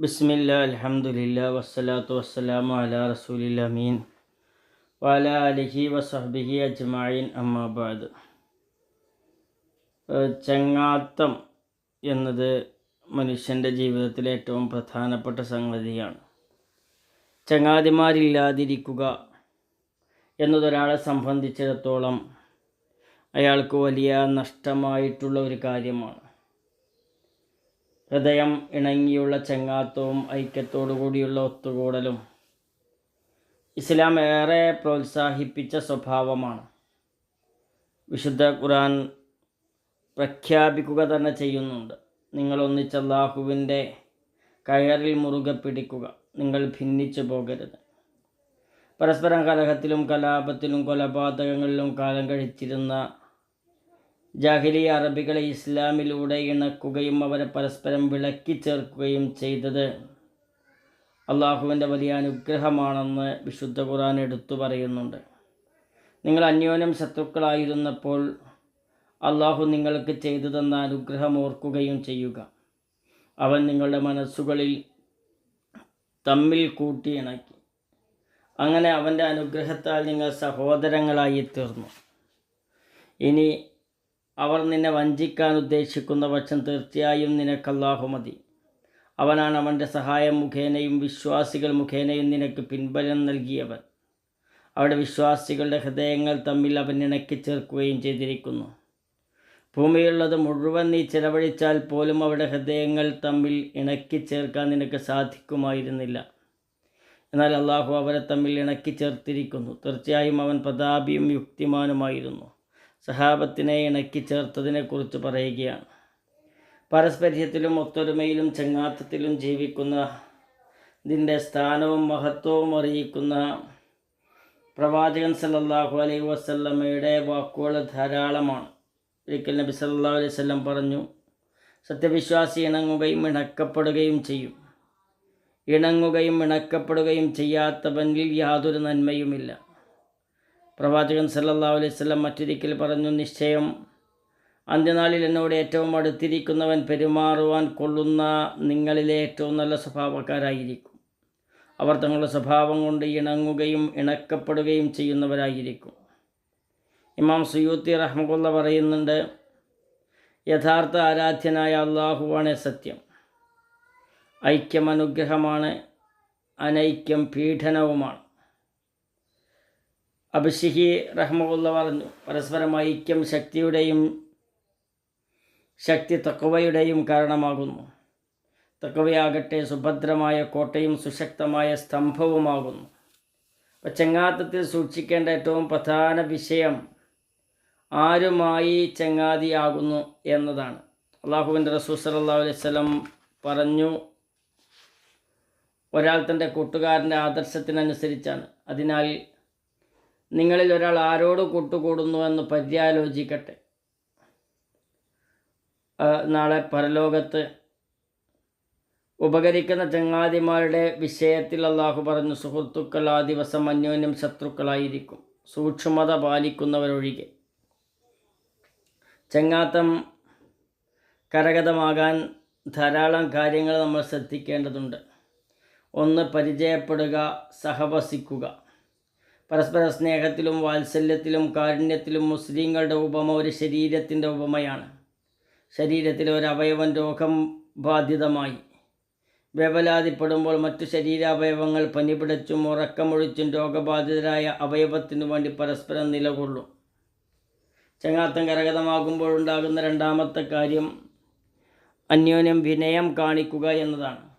ബിസ്മില്ല അലഹമുല്ല വസ്സലാത്തു വസ്സലാമു അല റസൂലിൽ അമീൻ. വല അലിഹി വസഹബിഹി അജ്മായിൻ അമ്മാബാദ് ചങ്ങാത്തം എന്നത് മനുഷ്യന്റെ ജീവിതത്തിലെ ഏറ്റവും പ്രധാനപ്പെട്ട സംഗതിയാണ്. ചങ്ങാതിമാരില്ലാതിരിക്കുക എന്നതൊരാളെ സംബന്ധിച്ചിടത്തോളം അയാൾക്ക് വലിയ നഷ്ടമായിട്ടുള്ള ഒരു കാര്യമാണ്. ഹൃദയം ഇണങ്ങിയുള്ള ചങ്ങാത്തവും ഐക്യത്തോടു കൂടിയുള്ള ഒത്തുകൂടലും ഇസ്ലാം ഏറെ പ്രോത്സാഹിപ്പിച്ച സ്വഭാവമാണ്. വിശുദ്ധ ഖുർആൻ പ്രഖ്യാപിക്കുക തന്നെ ചെയ്യുന്നുണ്ട്. നിങ്ങൾ ഒന്നിച്ച് അള്ളാഹുവിന്റെ കയറിൽ മുറുകെ പിടിക്കുക. നിങ്ങൾ ഭിന്നിച്ചു പോകരുത്. പരസ്പരം കലഹത്തിലും കലാപത്തിലും കൊലപാതകങ്ങളിലും കാലം കഴിച്ചിരുന്ന ജാഹിലി അറബികളെ ഇസ്ലാമിലൂടെ ഇണക്കുകയും അവരെ പരസ്പരം വിളക്കി ചേർക്കുകയും ചെയ്തത് അള്ളാഹുവിന്റെ വലിയ അനുഗ്രഹമാണെന്ന് വിശുദ്ധ ഖുർആൻ എടുത്തു പറയുന്നുണ്ട്. നിങ്ങൾ അന്യോന്യം ശത്രുക്കളായിരുന്നപ്പോൾ അള്ളാഹു നിങ്ങൾക്ക് ചെയ്തു തന്ന അനുഗ്രഹം ഓർക്കുകയും ചെയ്യുക. അവൻ നിങ്ങളുടെ മനസ്സുകളിൽ തമ്മിൽ കൂട്ടിയിണക്കി അങ്ങനെ അവന്റെ അനുഗ്രഹത്താൽ നിങ്ങൾ സഹോദരങ്ങളായി തീർന്നു ഇനി അവർ നിന്നെ വഞ്ചിക്കാൻ ഉദ്ദേശിക്കുന്ന പക്ഷം തീർച്ചയായും നിനക്കല്ലാഹു മതി. അവനാണ് അവന്റെ സഹായം മുഖേനയും വിശ്വാസികൾ മുഖേനയും നിനക്ക് പിൻബലം നൽകിയവൻ. അവിടെ വിശ്വാസികളുടെ ഹൃദയങ്ങൾ തമ്മിൽ അവൻ ഇണക്കി ചേർക്കുകയും ചെയ്തിരിക്കുന്നു. ഭൂമിയുള്ളത് മുഴുവൻ നീ ചെലവഴിച്ചാൽ പോലും അവരുടെ ഹൃദയങ്ങൾ തമ്മിൽ ഇണക്കി ചേർക്കാൻ നിനക്ക് സാധിക്കുമായിരുന്നില്ല. എന്നാൽ അള്ളാഹു അവരെ തമ്മിൽ ഇണക്കി ചേർത്തിരിക്കുന്നു. തീർച്ചയായും അവൻ പ്രതാപിയും യുക്തിമാനുമായിരുന്നു. സഹാബത്തിനെ ഇണക്കി ചേർത്തതിനെക്കുറിച്ച് പറയുകയാണ്. പാരസ്പര്യത്തിലും ഒത്തൊരുമയിലും ചങ്ങാത്തത്തിലും ജീവിക്കുന്ന ഇതിന്റെ സ്ഥാനവും മഹത്വവും അറിയിക്കുന്ന പ്രവാചകൻ സല്ലാഹു അലൈഹി വസല്ലമയുടെ വാക്കുകൾ ധാരാളമാണ്. ഒരിക്കൽ നബി സല്ലാ അലൈഹി വസല്ലം പറഞ്ഞു സത്യവിശ്വാസി ഇണങ്ങുകയും ഇണക്കപ്പെടുകയും ചെയ്യും. ഇണങ്ങുകയും ഇണക്കപ്പെടുകയും ചെയ്യാത്തവനിൽ യാതൊരു നന്മയുമില്ല. പ്രവാചകൻ സല്ലല്ലാഹു അലൈഹി വസല്ലം മറ്റൊരിക്കൽ പറഞ്ഞു നിശ്ചയം അന്ത്യനാളിൽ എന്നോട് ഏറ്റവും അടുത്തിരിക്കുന്നവൻ പെരുമാറുവാൻ കൊള്ളുന്ന നിങ്ങളിലെ ഏറ്റവും നല്ല സ്വഭാവക്കാരായിരിക്കും. അവർ തങ്ങളുടെ സ്വഭാവം കൊണ്ട് ഇണങ്ങുകയും ഇണക്കപ്പെടുകയും ചെയ്യുന്നവരായിരിക്കും. ഇമാം സുയൂത്തി റഹ്മുല്ല പറയുന്നുണ്ട് യഥാർത്ഥ ആരാധ്യനായ അള്ളാഹുവാണ് സത്യം. ഐക്യം അനുഗ്രഹമാണ് അനൈക്യം പീഡനവുമാണ്. അഭിഷിഹി റഹ്മുള്ള പറഞ്ഞു പരസ്പരം ഐക്യം ശക്തിയുടെയും ശക്തി തക്കവയുടെയും കാരണമാകുന്നു. തക്കവയാകട്ടെ സുഭദ്രമായ കോട്ടയും സുശക്തമായ സ്തംഭവുമാകുന്നു. അപ്പം ചെങ്ങാത്തത്തിൽ സൂക്ഷിക്കേണ്ട ഏറ്റവും പ്രധാന വിഷയം ആരുമായി ചങ്ങാതിയാകുന്നു എന്നതാണ്. അള്ളാഹുവിന്റെ റസൂൽ സല്ലല്ലാഹു അലൈഹി വസല്ലം പറഞ്ഞു ഒരാൾ തന്റെ കൂട്ടുകാരന്റെ ആദർശത്തിനനുസരിച്ചാണ്. അതിനാൽ നിങ്ങളിൽ ഒരാൾ ആരോട് കൂട്ടുകൂടുന്നു എന്ന് പര്യാലോചിക്കട്ടെ? നാളെ പരലോകത്ത് ഉപകരിക്കുന്ന ചങ്ങാതിമാരുടെ വിഷയത്തിൽ അള്ളാഹു പറഞ്ഞു സുഹൃത്തുക്കൾ ആ ദിവസം അന്യോന്യം ശത്രുക്കളായിരിക്കും. സൂക്ഷ്മത പാലിക്കുന്നവരൊഴികെ. ചങ്ങാത്തം കരഗതമാകാൻ ധാരാളം കാര്യങ്ങൾ നമ്മൾ ശ്രദ്ധിക്കേണ്ടതുണ്ട്. ഒന്ന് പരിചയപ്പെടുക സഹവസിക്കുക. പരസ്പര സ്നേഹത്തിലും വാത്സല്യത്തിലും കാരുണ്യത്തിലും മുസ്ലിങ്ങളുടെ ഉപമ ഒരു ശരീരത്തിന്റെ ഉപമയാണ്. ശരീരത്തിലെ ഒരു അവയവൻ രോഗം ബാധിതമായി. വേവലാതിപ്പെടുമ്പോൾ മറ്റു ശരീരാവയവങ്ങൾ പനിപിടച്ചും ഉറക്കമൊഴിച്ചും രോഗബാധിതരായ അവയവത്തിനു വേണ്ടി പരസ്പരം നിലകൊള്ളും. ചങ്ങാത്തം കരകതമാകുമ്പോൾ ഉണ്ടാകുന്ന രണ്ടാമത്തെ കാര്യം അന്യോന്യം വിനയം കാണിക്കുക എന്നതാണ്.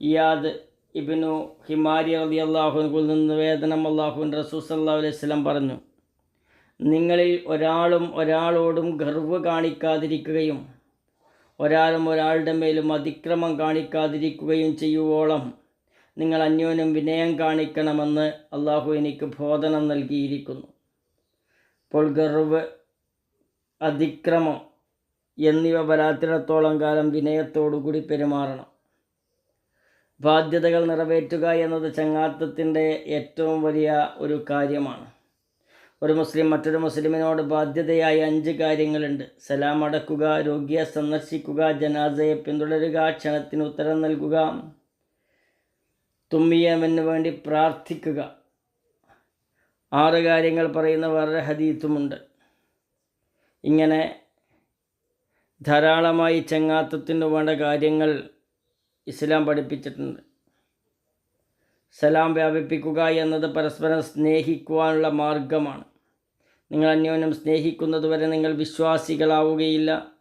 ഇയാദ് ഇബിനു ഹിമാരി അലി അള്ളാഹുവിൽ നിന്ന് വേദനം അള്ളാഹുവിൻ റസൂൽ അള്ളാഹു അലൈഹി സ്വലം പറഞ്ഞു. നിങ്ങളിൽ ഒരാളും ഒരാളോടും ഗർവ് കാണിക്കാതിരിക്കുകയും ഒരാളും ഒരാളുടെ മേലും അതിക്രമം കാണിക്കാതിരിക്കുകയും ചെയ്യുവോളം നിങ്ങൾ അന്യോന്യം വിനയം കാണിക്കണമെന്ന് അള്ളാഹു എനിക്ക് ബോധനം നൽകിയിരിക്കുന്നു. അപ്പോൾ ഗർവ് അതിക്രമം എന്നിവ വരാത്തിടത്തോളം കാലം വിനയത്തോടുകൂടി പെരുമാറണം. ബാധ്യതകൾ നിറവേറ്റുക എന്നത് ചങ്ങാത്തത്തിന്റെ ഏറ്റവും വലിയ ഒരു കാര്യമാണ്. ഒരു മുസ്ലിം മറ്റൊരു മുസ്ലിമിനോട് ബാധ്യതയായ അഞ്ച് കാര്യങ്ങളുണ്ട്. സലാം അടക്കുക രോഗിയെ സന്ദർശിക്കുക ജനാസയെ പിന്തുടരുക ക്ഷണത്തിന് ഉത്തരം നൽകുക തുമ്മിയവന് വേണ്ടി പ്രാർത്ഥിക്കുക. ആറ് കാര്യങ്ങൾ പറയുന്ന വേറൊരു ഹദീത്തുമുണ്ട്. ഇങ്ങനെ ധാരാളമായി ചങ്ങാത്തത്തിന് വേണ്ട കാര്യങ്ങൾ ഇസ്ലാം പഠിപ്പിച്ചിട്ടുണ്ട്. സലാം വ്യാപിപ്പിക്കുക എന്നത് പരസ്പരം സ്നേഹിക്കുവാനുള്ള മാർഗമാണ്. നിങ്ങൾ അന്യോന്യം സ്നേഹിക്കുന്നതുവരെ നിങ്ങൾ വിശ്വാസികളാവുകയില്ല.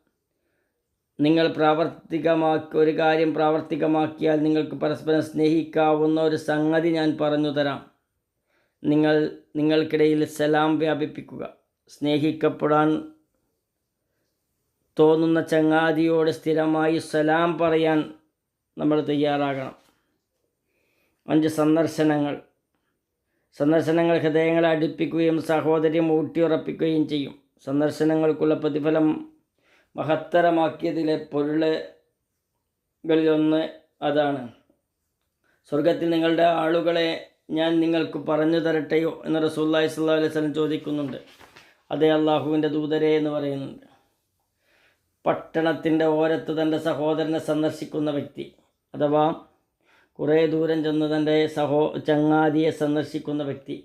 നിങ്ങൾ പ്രാവർത്തികമാക്കി ഒരു കാര്യം പ്രാവർത്തികമാക്കിയാൽ നിങ്ങൾക്ക് പരസ്പരം സ്നേഹിക്കാവുന്ന ഒരു സംഗതി ഞാൻ പറഞ്ഞു തരാം. നിങ്ങൾ നിങ്ങൾക്കിടയിൽ സലാം വ്യാപിപ്പിക്കുക. സ്നേഹിക്കപ്പെടാൻ തോന്നുന്ന ചങ്ങാതിയോട് സ്ഥിരമായി സലാം പറയാൻ നമ്മൾ തയ്യാറാകണം. അഞ്ച് സന്ദർശനങ്ങൾ. സന്ദർശനങ്ങൾ ഹൃദയങ്ങളെ അടുപ്പിക്കുകയും സഹോദര്യം ഊട്ടിയുറപ്പിക്കുകയും ചെയ്യും. സന്ദർശനങ്ങൾക്കുള്ള പ്രതിഫലം മഹത്തരമാക്കിയതിലെ പൊരുളുകളിലൊന്ന് അതാണ്. സ്വർഗത്തിൽ നിങ്ങളുടെ ആളുകളെ ഞാൻ നിങ്ങൾക്ക് പറഞ്ഞു തരട്ടെയോ എന്ന് റസൂല്ലായി സല്ലാ അലൈഹി സ്വലം ചോദിക്കുന്നുണ്ട്. അതേ അള്ളാഹുവിന്റെ ദൂതരെ എന്ന് പറയുന്നുണ്ട്. പട്ടണത്തിന്റെ ഓരത്ത് തന്റെ സഹോദരനെ സന്ദർശിക്കുന്ന വ്യക്തി. അഥവാ കുറേ ദൂരം ചെന്ന് തന്റെ സഹോ ചങ്ങാതിയെ സന്ദർശിക്കുന്ന വ്യക്തി.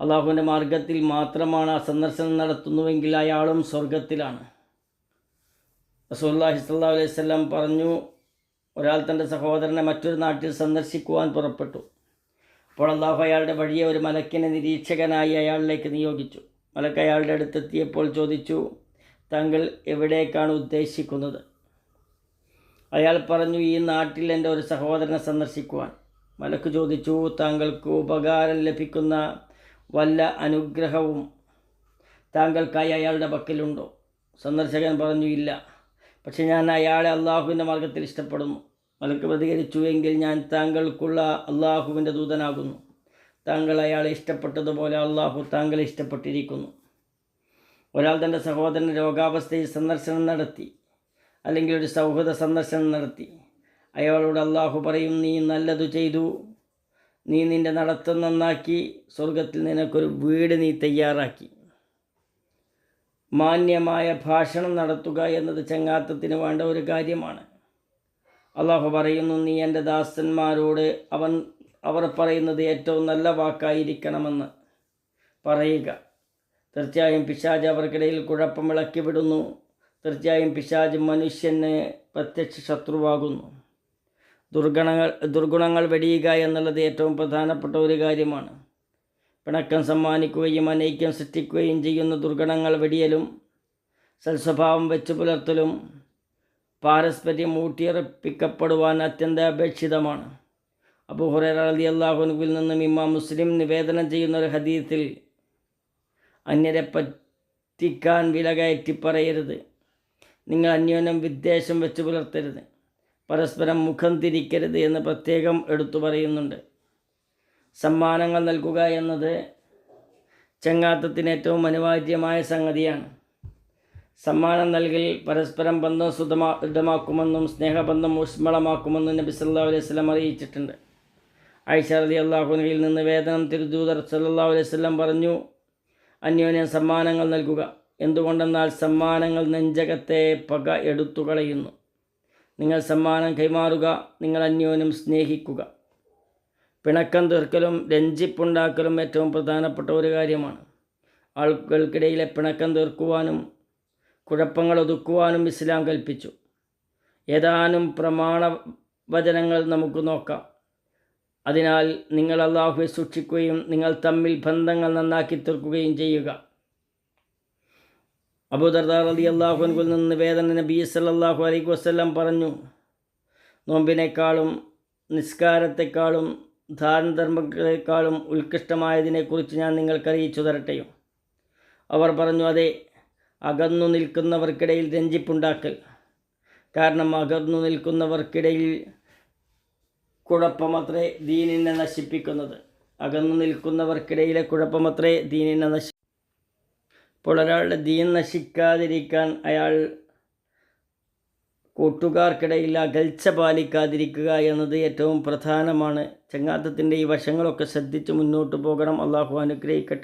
അള്ളാഹുവിന്റെ മാർഗത്തിൽ മാത്രമാണ് ആ സന്ദർശനം നടത്തുന്നുവെങ്കിൽ അയാളും സ്വർഗത്തിലാണ് റസൂല്ലാഹി സ്വല്ലാ അലൈഹി സ്വലം പറഞ്ഞു ഒരാൾ തന്റെ സഹോദരനെ മറ്റൊരു നാട്ടിൽ സന്ദർശിക്കുവാൻ പുറപ്പെട്ടു. അപ്പോൾ അള്ളാഹു അയാളുടെ വഴിയെ ഒരു മലക്കിനെ നിരീക്ഷകനായി അയാളിലേക്ക് നിയോഗിച്ചു. മലക്ക് അയാളുടെ അടുത്തെത്തിയപ്പോൾ ചോദിച്ചു താങ്കൾ എവിടേക്കാണ് ഉദ്ദേശിക്കുന്നത്? അയാൾ പറഞ്ഞു ഈ നാട്ടിൽ എന്റെ ഒരു സഹോദരനെ സന്ദർശിക്കുവാൻ. മലക്ക് ചോദിച്ചു താങ്കൾക്ക് ഉപകാരം ലഭിക്കുന്ന വല്ല അനുഗ്രഹവും താങ്കൾക്കായി അയാളുടെ പക്കലുണ്ടോ? സന്ദർശകൻ പറഞ്ഞു ഇല്ല. പക്ഷെ ഞാൻ അയാളെ അള്ളാഹുവിന്റെ മാർഗത്തിൽ ഇഷ്ടപ്പെടുന്നു. മലക്ക് പ്രതികരിച്ചു എങ്കിൽ ഞാൻ താങ്കൾക്കുള്ള അള്ളാഹുവിന്റെ ദൂതനാകുന്നു. താങ്കൾ അയാളെ ഇഷ്ടപ്പെട്ടതുപോലെ അള്ളാഹു താങ്കളെ ഇഷ്ടപ്പെട്ടിരിക്കുന്നു. ഒരാൾ തന്റെ സഹോദരൻ രോഗാവസ്ഥയിൽ സന്ദർശനം നടത്തി. അല്ലെങ്കിൽ ഒരു സൗഹൃദ സന്ദർശനം നടത്തി. അയാളോട് അള്ളാഹു പറയും നീ നല്ലതു ചെയ്തു. നീ നിന്റെ നടത്തം നന്നാക്കി. സ്വർഗത്തിൽ നിനക്കൊരു വീട് നീ തയ്യാറാക്കി. മാന്യമായ ഭാഷണം നടത്തുക എന്നത് ചങ്ങാത്തത്തിന് വേണ്ട ഒരു കാര്യമാണ്. അള്ളാഹു പറയുന്നു നീ എന്റെ ദാസന്മാരോട് അവൻ അവർ പറയുന്നത് ഏറ്റവും നല്ല വാക്കായിരിക്കണമെന്ന് പറയുക. തീർച്ചയായും പിശാജ് അവർക്കിടയിൽ കുഴപ്പം വിളക്കി വിടുന്നു തീർച്ചയായും പിശാജ് മനുഷ്യന് പ്രത്യക്ഷ ശത്രുവാകുന്നു. ദുർഗണങ്ങൾ ദുർഗുണങ്ങൾ വെടിയുക എന്നുള്ളത് ഏറ്റവും പ്രധാനപ്പെട്ട ഒരു കാര്യമാണ്. പിണക്കം സമ്മാനിക്കുകയും അനൈക്യം സൃഷ്ടിക്കുകയും ചെയ്യുന്ന ദുർഗണങ്ങൾ വെടിയലും സൽസ്വഭാവം വെച്ചു പുലർത്തലും പാരസ്പര്യം ഊട്ടിയുറപ്പിക്കപ്പെടുവാൻ അത്യന്താപേക്ഷിതമാണ്. അബു ഹുറൈറ അലി അള്ളാഹുനുവിൽ നിന്നും ഇമാം മുസ്ലിം നിവേദനം ചെയ്യുന്ന ഒരു ഹദീത്തിൽ അന്യരെ പറ്റിക്കാൻ വില കയറ്റി പറയരുത്. നിങ്ങൾ അന്യോന്യം വിദ്വേഷം വെച്ച് പുലർത്തരുത്. പരസ്പരം മുഖം തിരിക്കരുത് എന്ന് പ്രത്യേകം എടുത്തു പറയുന്നുണ്ട്. സമ്മാനങ്ങൾ നൽകുക എന്നത് ചങ്ങാത്തത്തിന് ഏറ്റവും അനിവാര്യമായ സംഗതിയാണ്. സമ്മാനം നൽകൽ പരസ്പരം ബന്ധം സുതമാ ദൃഢമാക്കുമെന്നും സ്നേഹബന്ധം ഊഷ്മളമാക്കുമെന്നും നബി സല്ലാ അലൈഹി സ്വലം അറിയിച്ചിട്ടുണ്ട്. ഐഷ അലി അള്ളാഹുനയിൽ നിന്ന് വേദനം തിരുദൂതർ സല്ലാ അലൈഹി സ്വലം പറഞ്ഞു അന്യോന്യം സമ്മാനങ്ങൾ നൽകുക. എന്തുകൊണ്ടെന്നാൽ സമ്മാനങ്ങൾ നെഞ്ചകത്തെ പക എടുത്തു കളയുന്നു. നിങ്ങൾ സമ്മാനം കൈമാറുക നിങ്ങൾ അന്യോന്യം സ്നേഹിക്കുക. പിണക്കം തീർക്കലും രഞ്ജിപ്പുണ്ടാക്കലും ഏറ്റവും പ്രധാനപ്പെട്ട ഒരു കാര്യമാണ്. ആളുകൾക്കിടയിലെ പിണക്കം തീർക്കുവാനും കുഴപ്പങ്ങൾ ഒതുക്കുവാനും ഇസ്ലാം കൽപ്പിച്ചു. ഏതാനും പ്രമാണ വചനങ്ങൾ നമുക്ക് നോക്കാം. അതിനാൽ നിങ്ങൾ അള്ളാഹുവെ സൂക്ഷിക്കുകയും നിങ്ങൾ തമ്മിൽ ബന്ധങ്ങൾ നന്നാക്കി തീർക്കുകയും ചെയ്യുക. അബൂദർദാർ അലി അള്ളാഹുൻകുൽ നിന്ന് വേദന നബി സല്ലാഹു അലൈഹി വസ്ല്ലാം പറഞ്ഞു. നോമ്പിനേക്കാളും നിസ്കാരത്തെക്കാളും ധാരണധർമ്മങ്ങളെക്കാളും ഉത്കൃഷ്ടമായതിനെക്കുറിച്ച് ഞാൻ നിങ്ങൾക്ക് അറിയിച്ചു തരട്ടെയോ അവർ പറഞ്ഞു അതെ അകന്നു നിൽക്കുന്നവർക്കിടയിൽ രഞ്ജിപ്പുണ്ടാക്കൽ. കാരണം അകന്നു നിൽക്കുന്നവർക്കിടയിൽ കുഴപ്പമത്രേ ദീനിനെ നശിപ്പിക്കുന്നത്. അകന്നു നിൽക്കുന്നവർക്കിടയിലെ കുഴപ്പമത്രേ ദീനിനെ നശി ഇപ്പോൾ ഒരാളുടെ ദീൻ നശിക്കാതിരിക്കാൻ അയാൾ കൂട്ടുകാർക്കിടയിൽ അകൽച്ച പാലിക്കാതിരിക്കുക എന്നത് ഏറ്റവും പ്രധാനമാണ്. ചങ്ങാത്തത്തിന്റെ ഈ വശങ്ങളൊക്കെ ശ്രദ്ധിച്ച് മുന്നോട്ട് പോകണം. അള്ളാഹു അനുഗ്രഹിക്കട്ടെ.